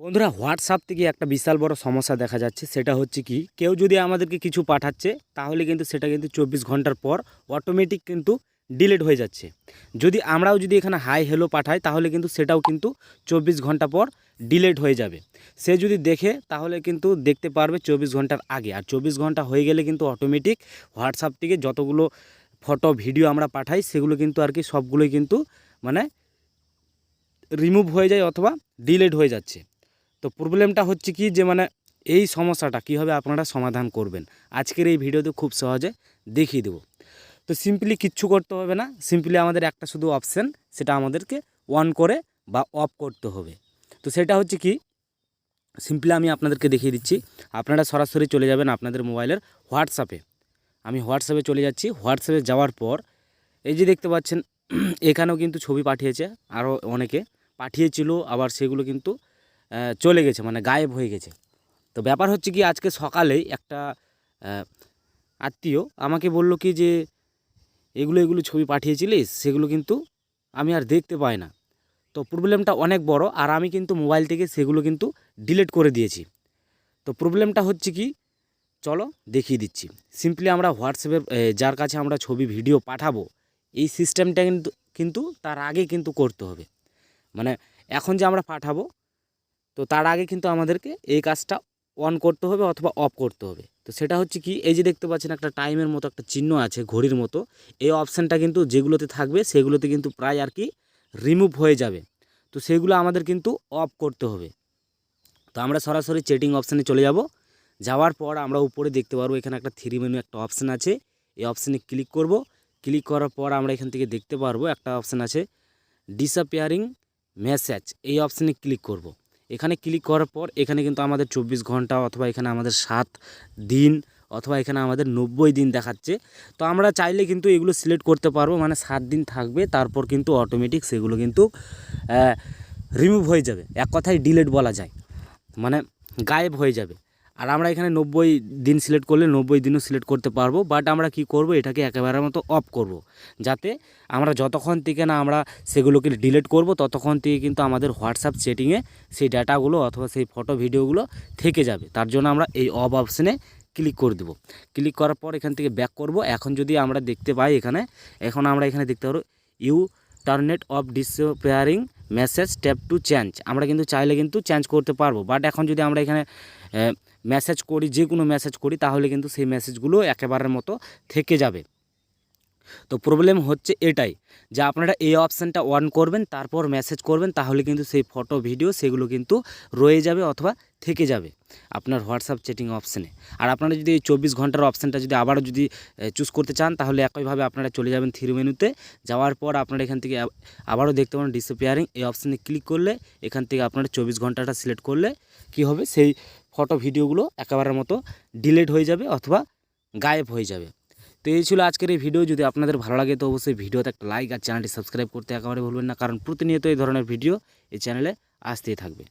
বন্ধুরা হোয়াটসঅ্যাপ থেকে একটা বিশাল বড় সমস্যা দেখা যাচ্ছে। সেটা হচ্ছে কি, কেউ যদি আমাদেরকে কিছু পাঠাচ্ছে, তাহলে কিন্তু সেটা কিন্তু চব্বিশ ঘণ্টার পর অটোমেটিক কিন্তু ডিলেট হয়ে যাচ্ছে। যদি আমরাও যদি এখানে হাই হ্যালো পাঠাই, তাহলে কিন্তু সেটাও কিন্তু চব্বিশ ঘণ্টা পর ডিলেট হয়ে যাবে। সে যদি দেখে, তাহলে কিন্তু দেখতে পারবে চব্বিশ ঘণ্টার আগে। আর চব্বিশ ঘণ্টা হয়ে গেলে কিন্তু অটোমেটিক হোয়াটসঅ্যাপ থেকে যতগুলো ফটো ভিডিও আমরা পাঠাই, সেগুলো কিন্তু আর কি সবগুলোই কিন্তু মানে রিমুভ হয়ে যায় অথবা ডিলেট হয়ে যাচ্ছে। তো প্রবলেমটা হচ্ছে কি যে মানে এই সমস্যাটা কীভাবে আপনারা সমাধান করবেন? আজকের এই ভিডিওতে খুব সহজে দেখিয়ে দেবো। তো সিম্পলি কিচ্ছু করতে হবে না, সিম্পলি আমাদের একটা শুধু অপশান, সেটা আমাদেরকে অন করে বা অফ করতে হবে। তো সেটা হচ্ছে কি, সিম্পলি আমি আপনাদেরকে দেখিয়ে দিচ্ছি, আপনারা সরাসরি চলে যাবেন আপনাদের মোবাইলের হোয়াটসঅ্যাপে। আমি হোয়াটসঅ্যাপে চলে যাচ্ছি, হোয়াটসঅ্যাপে যাওয়ার পর এই যে দেখতে পাচ্ছেন, এখানেও কিন্তু ছবি পাঠিয়েছে, আরও অনেকে পাঠিয়েছিল, আবার সেগুলো কিন্তু চলে গেছে মানে গায়েব হয়ে গেছে। তো ব্যাপার হচ্ছে কি, আজকে সকালেই একটা আত্মীয় আমাকে বলল কি যে, এগুলো এগুলো ছবি পাঠিয়েছিলিস? সেগুলো কিন্তু আমি আর দেখতে পাই না। তো প্রবলেমটা অনেক বড়, আর আমি কিন্তু মোবাইল থেকে সেগুলো কিন্তু ডিলিট করে দিয়েছি। তো প্রবলেমটা হচ্ছে কি, চলো দেখিয়ে দিচ্ছি। সিম্পলি আমরা হোয়াটসঅ্যাপে যার কাছে আমরা ছবি ভিডিও পাঠাবো, এই সিস্টেমটা কিন্তু কিন্তু তার আগে কিন্তু করতে হবে। মানে এখন যে আমরা পাঠাবো তো তার আগে কিন্তু আমাদেরকে এই কাজটা অন করতে হবে অথবা অফ করতে হবে। তো সেটা হচ্ছে কি, এই যে দেখতে পাচ্ছেন একটা টাইমের মতো একটা চিহ্ন আছে, ঘড়ির মতো। এই অপশানটা কিন্তু যেগুলোতে থাকবে সেগুলোতে কিন্তু প্রায় আর কি রিমুভ হয়ে যাবে। তো সেগুলো আমাদের কিন্তু অফ করতে হবে। তো আমরা সরাসরি চেটিং অপশানে চলে যাব। যাওয়ার পর আমরা উপরে দেখতে পারব, এখানে একটা থ্রি মেনু একটা অপশান আছে। এই অপশানে ক্লিক করব। ক্লিক করার পর আমরা এখান থেকে দেখতে পারব একটা অপশান আছে ডিসঅ্যাপিয়ারিং মেসেজ এই অপশানে ক্লিক করব। এখানে ক্লিক করার পর এখানে কিন্তু আমাদের চব্বিশ ঘণ্টা অথবা এখানে আমাদের সাত দিন অথবা এখানে আমাদের নব্বই দিন দেখাচ্ছে। তো আমরা চাইলে কিন্তু এগুলো সিলেক্ট করতে পারব মানে সাত দিন থাকবে, তারপর কিন্তু অটোমেটিক সেগুলো কিন্তু রিমুভ হয়ে যাবে। এক কথায় ডিলেট বলা যায়। মানে গায়েব হয়ে যাবে। আর আমরা এখানে নব্বই দিন সিলেক্ট করলে নব্বই দিনও সিলেক্ট করতে পারব বাট আমরা কি করব? এটাকে একেবারে মতো অফ করব, যাতে আমরা যতক্ষণ থেকে না আমরা সেগুলোকে ডিলিট করব, ততক্ষণ থেকে কিন্তু আমাদের হোয়াটসঅ্যাপ সেটিংয়ে সেই ডাটাগুলো অথবা সেই ফটো ভিডিওগুলো থেকে যাবে। তার জন্য আমরা এই অফ অপশানে ক্লিক করে দেবো। ক্লিক করার পর এখান থেকে ব্যাক করব। এখন যদি আমরা দেখতে পাই এখানে, এখন আমরা এখানে দেখতে পারব you turned off disappearing message tap to change আমরা কিন্তু চাইলে কিন্তু চেঞ্জ করতে পারব। বাট এখন যদি আমরা এখানে মেসেজ করি, যে কোনো মেসেজ করি, তাহলে কিন্তু সেই মেসেজগুলো একেবারের মতো থেকে যাবে। তো প্রবলেম হচ্ছে এটাই, যে আপনারা এই অপশানটা অন করবেন, তারপর মেসেজ করবেন, তাহলে কিন্তু সেই ফটো ভিডিও সেগুলো কিন্তু রয়ে যাবে অথবা থেকে যাবে আপনার হোয়াটসঅ্যাপ চ্যাটিং অপশানে। আর আপনারা যদি এই চব্বিশ ঘণ্টার অপশানটা যদি আবারও যদি চুজ করতে চান, তাহলে একইভাবে আপনারা চলে যাবেন থ্রি মেনুতে। যাওয়ার পর আপনারা এখান থেকে আবারও দেখতে পারেন ডিসপিয়ারিং এই অপশানে ক্লিক করলে এখান থেকে আপনারা চব্বিশ ঘন্টাটা সিলেক্ট করলে কি হবে? সেই ফটো, ভিডিওগুলো একেবারের মতো ডিলেট হয়ে যাবে অথবা গায়েব হয়ে যাবে। তো এই ছিল আজকের এই ভিডিও। যদি আপনাদের ভালো লাগে তো অবশ্যই ভিডিওতে একটা লাইক আর চ্যানেলটি সাবস্ক্রাইব করতে একেবারে ভুলবেন না, কারণ প্রতিনিয়ত এই ধরনের ভিডিও এই চ্যানেলে আসতেই থাকবে।